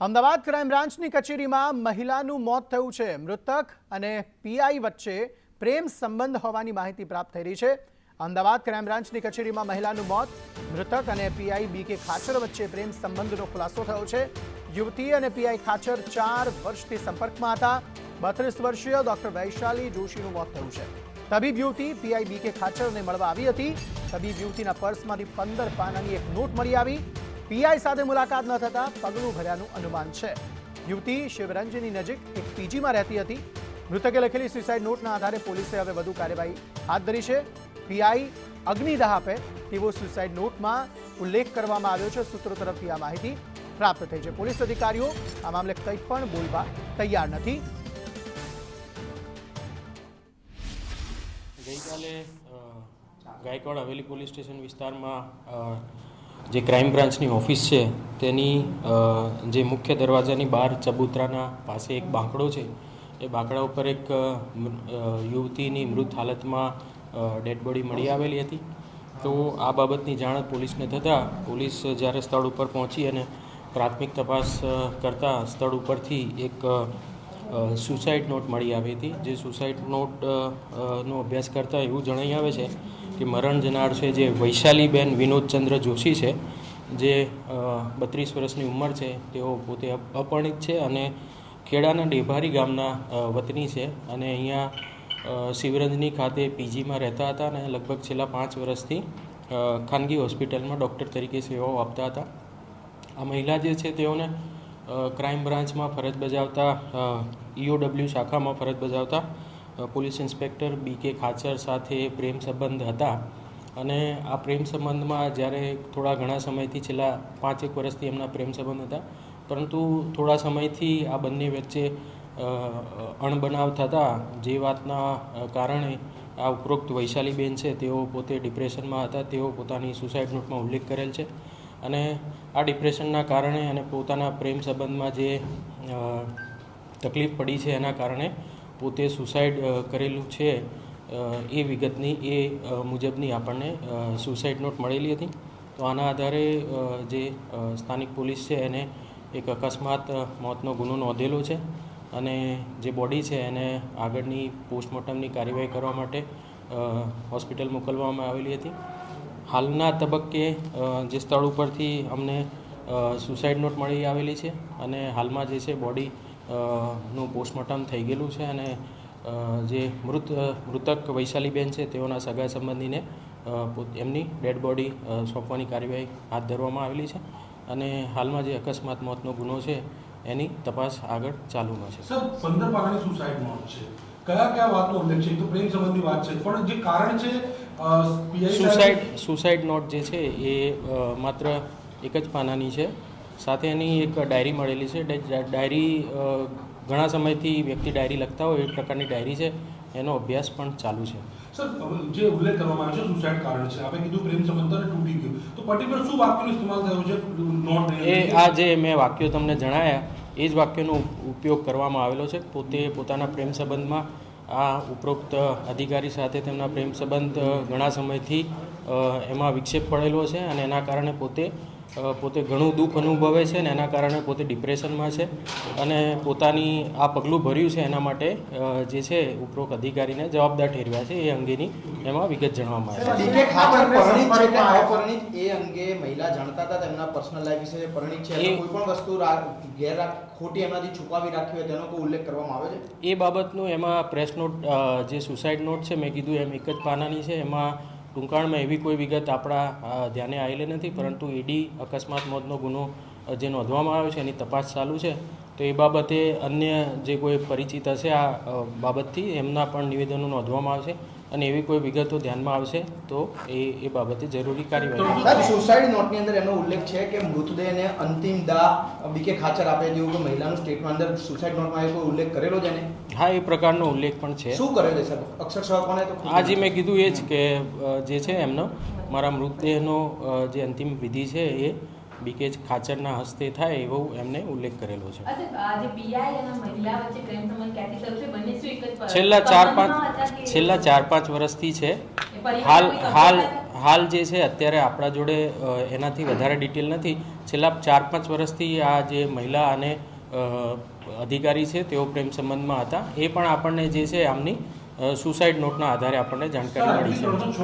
Ahmedabad crime બ્રાન્ચની કચેરીમાં મહિલાનું મોત થયું છે. મૃતક અને પીઆઈ વચ્ચે પ્રેમ સંબંધ હોવાની માહિતી પ્રાપ્ત થઈ રહી છે. અમદાવાદ ક્રાઇમ બ્રાન્ચની કચેરીમાં મહિલાનું મોત, મૃતક અને પીઆઈ બી કે ખાચર વચ્ચે પ્રેમ સંબંધનો ખુલાસો થયો છે. યુવતી અને પીઆઈ ખાચર ચાર વર્ષથી સંપર્કમાં હતા. બત્રીસ વર્ષીય ડોક્ટર વૈશાલી જોશીનું મોત થયું છે. તબીબ યુવતી પીઆઈ બી કે ખાચરને મળવા આવી હતી. તબીબ યુવતીના પર્સમાંથી પંદર પાનાની એક નોટ મળી આવી. પીઆઈ સાથે મુલાકાત ન થતાં પગલું ભર્યાનું અનુમાન છે. યુવતી શિવરંજની નજીક એક પીજીમાં રહેતી હતી. મૃતકે લખેલી સુસાઇડ નોટના આધારે પોલીસે હવે વધુ કાર્યવાહી હાથ ધરી છે. પીઆઈ અગ્નિદાહ આપે તેવો સુસાઇડ નોટમાં ઉલ્લેખ કરવામાં આવ્યો છે. સૂત્રો તરફથી આ માહિતી પ્રાપ્ત થઈ છે. પોલીસ અધિકારીઓ આ મામલે કંઈ પણ બોલવા તૈયાર નથી. ગઈકાલે ગાયકવાડ હવેલી પોલીસ સ્ટેશન વિસ્તારમાં જે ક્રાઇમ બ્રાન્ચની ઓફિસ છે, તેની જે મુખ્ય દરવાજાની બહાર ચબૂતરાના પાસે એક બાંકડો છે. એ બાંકડા ઉપર એક યુવતીની મૃત હાલતમાં ડેડ બોડી મળી આવેલી હતી. તો આ બાબતની જાણ પોલીસને થતાં, પોલીસ જ્યારે સ્થળ ઉપર પહોંચી અને પ્રાથમિક તપાસ કરતાં સ્થળ ઉપરથી એક સુસાઇડ નોટ મળી આવી હતી. જે સુસાઇડ નોટ નો અભ્યાસ કરતાં એવું જણાઈ આવે છે કે મરણ જનાર છે જે વૈશાલીબેન વિનોદચંદ્ર જોશી છે, જે બત્રીસ વર્ષની ઉંમર છે, તેઓ પોતે અપ- અપરિણિત છે અને ખેડાના ડેભારી ગામના વતની છે અને અહીંયા શિવરંજની ખાતે પીજીમાં રહેતા હતા અને લગભગ છેલ્લા પાંચ વર્ષથી ખાનગી હોસ્પિટલમાં ડૉક્ટર તરીકે સેવાઓ આપતા હતા. આ મહિલા જે છે તેઓને ક્રાઇમ બ્રાન્ચમાં ફરજ બજાવતા ઈઓડબ્લ્યુ શાખામાં ફરજ બજાવતા પોલીસ ઇન્સ્પેક્ટર બી કે ખાચર સાથે પ્રેમ સંબંધ હતા અને આ પ્રેમ સંબંધમાં જ્યારે થોડા ઘણા સમયથી છેલ્લા પાંચેક વર્ષથી એમના પ્રેમ સંબંધ હતા, પરંતુ થોડા સમયથી આ બંને વચ્ચે અણબનાવ થતાં જે વાતના કારણે આ ઉપરોક્ત વૈશાલીબેન છે તેઓ પોતે ડિપ્રેશનમાં હતા, તેઓ પોતાની સુસાઇડ નોટમાં ઉલ્લેખ કરેલ છે અને આ ડિપ્રેશનના કારણે અને પોતાના પ્રેમ સંબંધમાં જે તકલીફ પડી છે એના કારણે પોતે સુસાઇડ કરેલું છે એ વિગતની, એ મુજબની આપણને સુસાઇડ નોટ મળેલી હતી. તો આના આધારે જે સ્થાનિક પોલીસ છે એને એક અકસ્માત મોતનો ગુનો નોંધેલો છે અને જે બોડી છે એને આગળની પોસ્ટમોર્ટમની કાર્યવાહી કરવા માટે હોસ્પિટલ મોકલવામાં આવેલી હતી. હાલના તબક્કે જે સ્થળ ઉપરથી અમને સુસાઇડ નોટ મળી આવેલી છે અને હાલમાં જે છે બોડી નું પોસ્ટમોર્ટમ થઈ ગયેલું છે અને જે મૃત મૃતક વૈશાલીબેન છે તેઓના સગા સંબંધીને એમની ડેડ બોડી સોંપવાની કાર્યવાહી હાથ ધરવામાં આવેલી છે અને હાલમાં જે અકસ્માત મોતનો ગુનો છે એની તપાસ આગળ ચાલુમાં છે. સર પંદર પાનાની સુસાઇડ નોટ છે. કયા કયા વાતનો ઉલ્લેખ છે? તો પ્રેમ સંબંધી વાત છે. પણ જે કારણ છે સુસાઇડ સુસાઇડ નોટ જે છે એ માત્ર એક જ પાનાની છે. સાથે એની એક ડાયરી મળેલી છે. ડાયરી ઘણા સમયથી વ્યક્તિ ડાયરી લખતા હોય એ પ્રકારની ડાયરી છે. એનો અભ્યાસ પણ ચાલુ છે. સર જે ઉલ્લેખ કરવામાં આવ્યો છે સુસાઇડ કારણ છે. આપણે કીધું પ્રેમ સંબંધ તૂટી ગયું. તો પર્ટિક્યુલર શું વાક્યનો ઇસ્તેમાલ થયો છે? નોટ એ આ જે મેં વાક્યો તમને જણાયા એ જ વાક્યનો ઉપયોગ કરવામાં આવેલો છે. પોતે પોતાના પ્રેમ સંબંધમાં આ ઉપરોક્ત અધિકારી સાથે તેમના પ્રેમ સંબંધ ઘણા સમયથી એમાં વિક્ષેપ પડેલો છે અને એના કારણે પોતે પોતે ઘણું દુઃખ અનુભવે છે ને એના કારણે પોતે ડિપ્રેશનમાં છે અને પોતાની આ પગલું ભર્યું છે એના માટે જે છે ઉપરોક્ત અધિકારીને જવાબદાર ઠેરવ્યા છે એ અંગેની એમાં વિગત જણાવવામાં આવી છે. એ અંગે મહિલા જાણતા હતા તેમના પર્સનલ લાઈફ વિશે પરણિત છે કોઈ પણ વસ્તુ ગેર ખોટી એમનાથી છુપાવી રાખી હોય તેનો કોઈ ઉલ્લેખ કરવામાં આવે છે? એ બાબતનું એમાં પ્રેસ નોટ જે સુસાઇડ નોટ છે મેં કીધું એમ એક જ પાનાની છે એમાં ટૂંકાણમાં એવી કોઈ વિગત આપણા ધ્યાને આવેલી નથી, પરંતુ ઈડી અકસ્માત મોતનો ગુનો જે નોંધવામાં આવ્યો છે, એની તપાસ ચાલુ છે. તો એ બાબતે અન્ય જે કોઈ પરિચિત હશે આ બાબતથી એમના પણ નિવેદનો નોંધવામાં આવશે. અને એવી કોઈ વિગતો ધ્યાનમાં આવશે તો એ એ બાબતે જરૂરી કાર્યવાહી. સાહેબ સુસાઇડ નોટની અંદર એનો ઉલ્લેખ છે કે મૃતદેહને અંતિમ દાહ બીકે ખાચર આપે જેવું કે મહિલાનું સ્ટેટમાં અંદર સુસાઇડ નોટમાં એ કોઈ ઉલ્લેખ કરેલો છે ને હા એ પ્રકારનો ઉલ્લેખ પણ છે. શું કરેલો છે સર અક્ષરશઃ કોને તો આ જે મેં કીધું એ જ કે જે છે એમનો મારા મૃતદેહનો જે અંતિમ વિધિ છે એ બીકેજ ખાચરના હસ્તે થાય એવો એમને ઉલ્લેખ કરેલો છે. આજે બીઆઈ અને મહિલા વચ્ચે પ્રેમ સંબંધ ક્યાંથી શરૂ છે? છેલ્લા ચાર પાંચ છેલ્લા ચાર પાંચ વર્ષથી છે. હાલ હાલ હાલ જે છે અત્યારે આપણા જોડે એનાથી વધારે ડિટેલ નથી. છેલ્લા ચાર પાંચ વર્ષથી આ જે મહિલા અને અધિકારી છે તેઓ પ્રેમ સંબંધમાં હતા. એ પણ આપણને જે છે આમની સુસાઇડ નોટના આધારે આપણને જાણકારી મળી છ